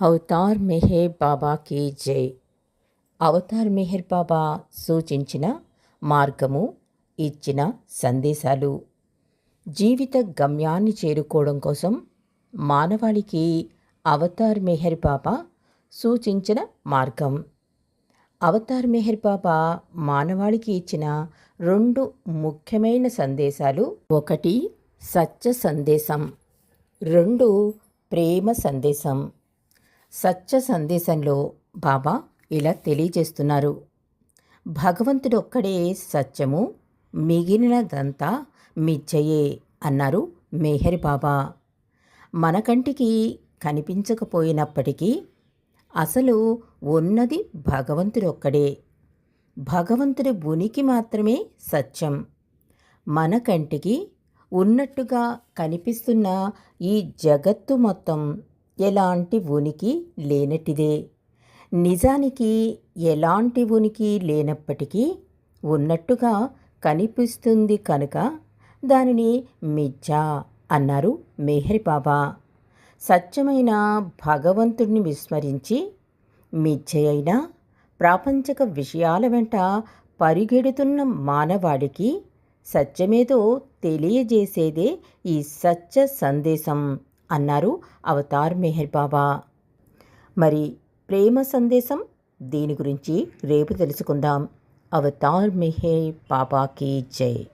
Avatar Meher Baba కీ జై. అవతార్ మెహర్ బాబా సూచించిన మార్గము ఇచ్చిన సందేశాలు. జీవిత గమ్యాన్ని చేరుకోవడం కోసం మానవాళికి అవతార్ మెహర్ బాబా సూచించిన మార్గం. అవతార్ మెహర్ బాబా మానవాళికి ఇచ్చిన రెండు ముఖ్యమైన సందేశాలు. ఒకటి సత్య సందేశం. రెండు ప్రేమ సందేశం. సత్య సందేశంలో బాబా ఇలా తెలియజేస్తున్నారు. భగవంతుడు ఒక్కడే సత్యము మిగిలినదంతా మిథ్యయే అన్నారు మేహరి బాబా. మన కంటికి కనిపించకపోయినప్పటికీ అసలు ఉన్నది భగవంతుడు ఒక్కడే భగవంతుడి ఉనికి మాత్రమే సత్యం. మన కంటికి ఉన్నట్టుగా కనిపిస్తున్న ఈ జగత్తు మొత్తం ఎలాంటి ఉనికి లేనట్టిదే నిజానికి ఎలాంటి ఉనికి లేనప్పటికీ ఉన్నట్టుగా కనిపిస్తుంది కనుక దానిని మిథ్యా అన్నారు మెహరి బాబా. సత్యమైన భగవంతుడిని విస్మరించి మిథ్య అయిన ప్రాపంచక విషయాల వెంట పరిగెడుతున్న మానవాడికి సత్యమేదో తెలియజేసేదే ఈ సత్య సందేశం. అన్నారు అవతార్ మెహర్ బాబా. మరి ప్రేమ సందేశం దీని గురించి రేపు తెలుసుకుందాం. అవతార్ మెహే బాబాకి జై.